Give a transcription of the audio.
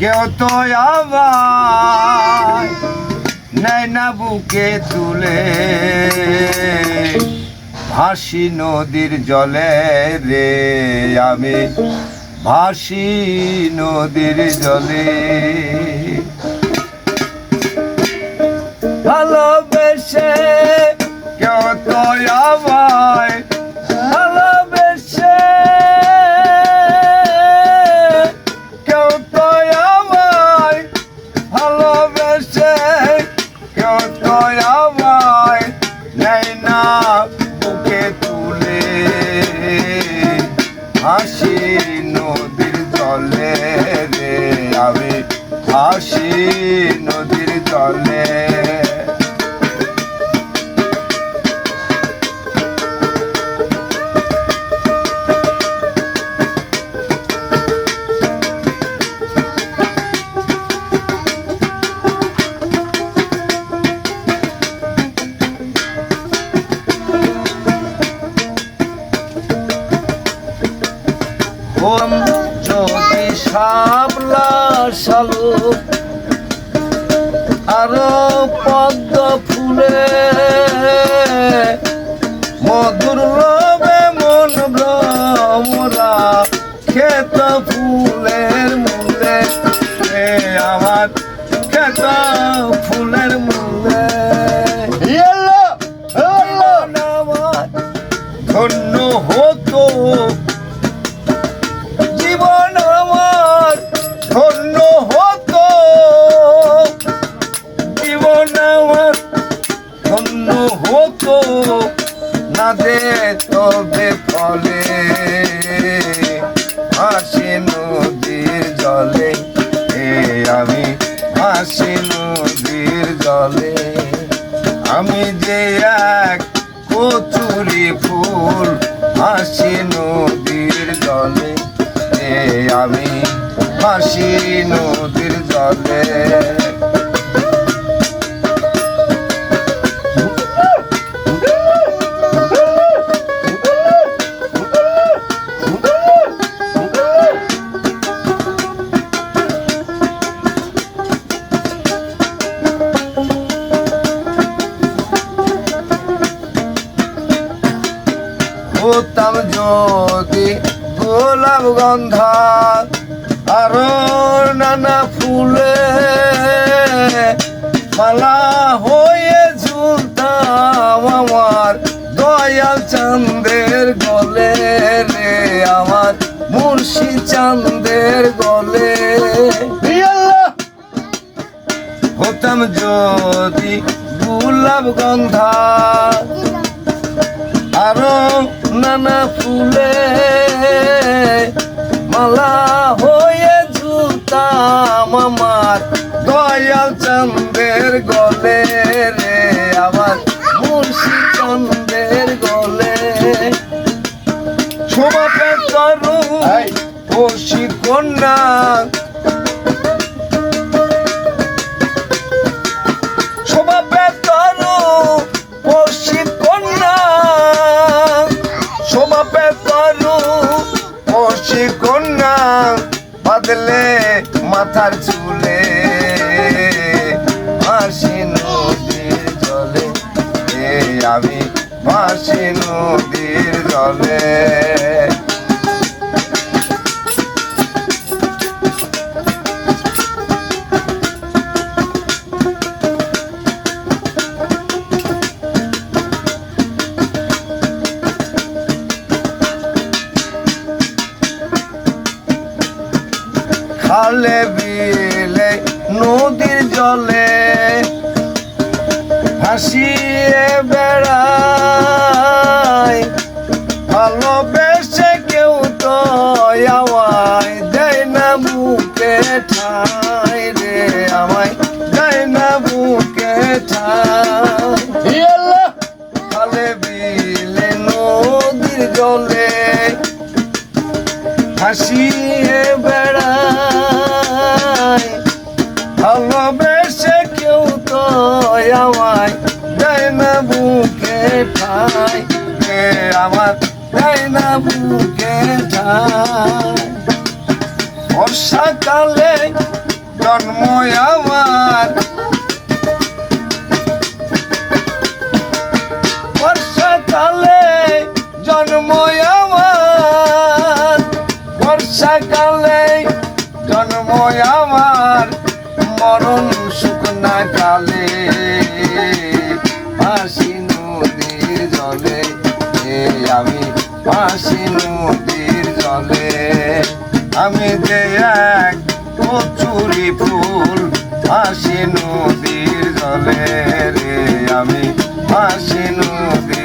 কেউ তো আবার না বুকে তুলে। ভাসি নদীর জলে রে, আমি ভাসি নদীর জলে। ভালোবেসে হাসি নদীর জলে রে আমি হাসি নদীর জলে সাবলা সালু আরও পদ্ম ফুল হাসি নদীর জলে। আমি হাসি নদীর জলে। হতাম যদি গোলাপ গন্ধা আরও নানা ফুলে মালা হয়ে ঝুলতাম আমার দয়াল চাঁদের গলে রে আমার মুর্শি চাঁদের গলে হতাম যদি গোলাপ গন্ধা আরও নানা ফুলে বসি কন্যা বাদলে মাথার চুলে ভাসি নদীর জলে আমি ভাসি নদীর জলে। খালে বিলে, নদীর জলে ভাসিয়ে বেড়ায়। ভালোবেসে কেউ তো আওয়াই দেয় না বুকে ঠাই রে আমায়। আমার দেয় না বুকে বর্ষাকালে জন্ম আমার। বর্ষাকালে জন্ম আমার। বর্ষাকালে জন্ম আমার। মরণ শুকনা কালে হাসি নদীর জলে। আমি যে এক কচুরি ফুল হাসি নদীর জলে রে। আমি হাসি নদীর